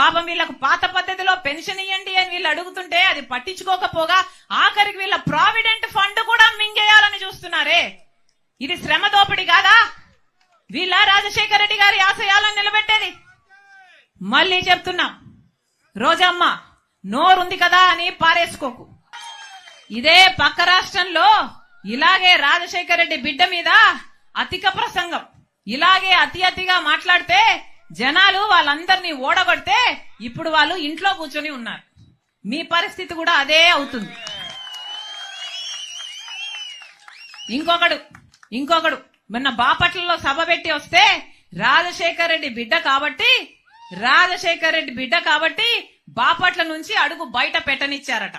పాపం వీళ్ళకు పాత పద్ధతిలో పెన్షన్ ఇవ్వండి అని వీళ్ళు అడుగుతుంటే అది పట్టించుకోకపోగా ఆఖరికి వీళ్ళ ప్రావిడెంట్ ఫండ్ కూడా మింగేయాలని చూస్తున్నారే. ఇది శ్రమ దోపిడి కాదా? వీళ్ళ రాజశేఖర రెడ్డి గారి ఆశయాలను నిలబెట్టేది. మళ్ళీ చెప్తున్నాం రోజమ్మ నోరుంది కదా అని పారేసుకోకు. ఇదే పక్క రాష్ట్రంలో ఇలాగే రాజశేఖర రెడ్డి బిడ్డ మీద అతిక ప్రసంగం. ఇలాగే అతి అతిగా మాట్లాడితే జనాలు వాళ్ళందరినీ ఓడగొడితే ఇప్పుడు వాళ్ళు ఇంట్లో కూర్చొని ఉన్నారు. మీ పరిస్థితి కూడా అదే అవుతుంది. ఇంకొకడు ఇంకొకడు మొన్న బాపట్లలో సభ పెట్టి వస్తే రాజశేఖర్ రెడ్డి బిడ్డ కాబట్టి రాజశేఖర్ రెడ్డి బిడ్డ కాబట్టి బాపట్ల నుంచి అడుగు బయట పెట్టనిచ్చారట.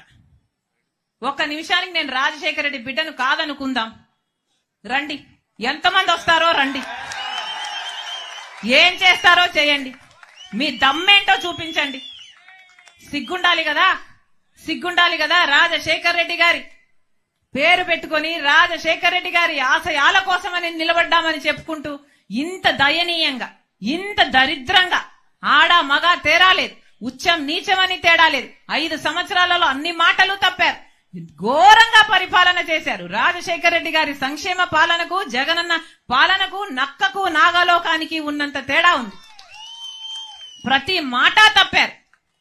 ఒక్క నిమిషానికి నేను రాజశేఖర్ రెడ్డి బిడ్డను కాదనుకుందాం. రండి. ఎంతమంది వస్తారో రండి. ఏం చేస్తారో చేయండి. మీ దమ్మేంటో చూపించండి. సిగ్గుండాలి కదా? సిగ్గుండాలి కదా రాజశేఖర్ రెడ్డి గారి? పేరు పెట్టుకొని రాజశేఖర్ రెడ్డి గారి ఆశయాల కోసమని నిలబడ్డామని చెప్పుకుంటూ ఇంత దయనీయంగా ఇంత దరిద్రంగా ఆడ మగ తేరాలేదు ఉచ్చం నీచమని తేడా లేదు ఐదు సంవత్సరాలలో అన్ని మాటలు తప్పారు. ఘోరంగా పరిపాలన చేశారు. రాజశేఖర రెడ్డి గారి సంక్షేమ పాలనకు జగనన్న పాలనకు నక్కకు నాగలోకానికి ఉన్నంత తేడా ఉంది. ప్రతి మాట తప్పారు.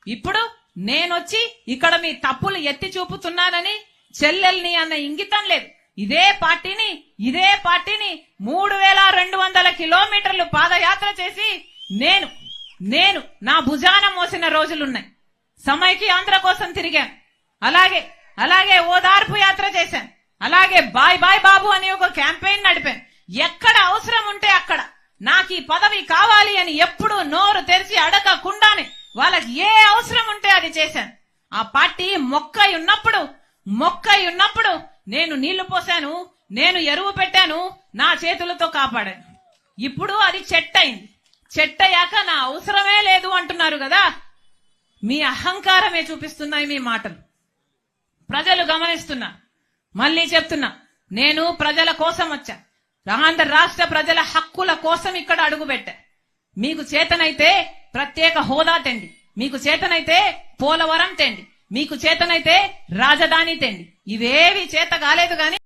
ఇప్పుడు నేనొచ్చి ఇక్కడ మీ తప్పులు ఎత్తి చూపుతున్నానని చెల్లెల్ని అన్న ఇంగితం లేదు. ఇదే పార్టీని ఇదే పార్టీని మూడు వేల రెండు వందల కిలోమీటర్లు పాదయాత్ర చేసి నేను నేను నా భుజాన మోసిన రోజులున్నాయి. సమైకి ఆంధ్ర కోసం తిరిగాను. అలాగే అలాగే ఓదార్పు యాత్ర చేశాను. అలాగే బాయ్ బాయ్ బాబు అని ఒక క్యాంపెయిన్ నడిపాను. ఎక్కడ అవసరం ఉంటే అక్కడ. నాకు ఈ పదవి కావాలి అని ఎప్పుడు నోరు తెరిచి అడగకుండానే వాళ్ళకి ఏ అవసరం ఉంటే అది చేశాను. ఆ పార్టీ మొక్కై ఉన్నప్పుడు మొక్కై ఉన్నప్పుడు నేను నీళ్ళు పోశాను నేను ఎరువు పెట్టాను నా చేతులతో కాపాడాను. ఇప్పుడు అది చెట్టయింది చెట్టయ్యాక నా అవసరమే లేదు అంటున్నారు కదా. మీ అహంకారమే చూపిస్తున్నాయి మీ మాటలు. ప్రజలు గమనిస్తున్నా. మళ్ళీ చెప్తున్నా. నేను ప్రజల కోసం వచ్చా. ఆంధ్ర రాష్ట్ర ప్రజల హక్కుల కోసం ఇక్కడ అడుగుపెట్టా. మీకు చేతనైతే ప్రత్యేక హోదా తెండి. మీకు చేతనైతే పోలవరం తెండి. మీకు చేతనైతే రాజధాని తెండి. ఇవేవి చేత కాలేదు గాని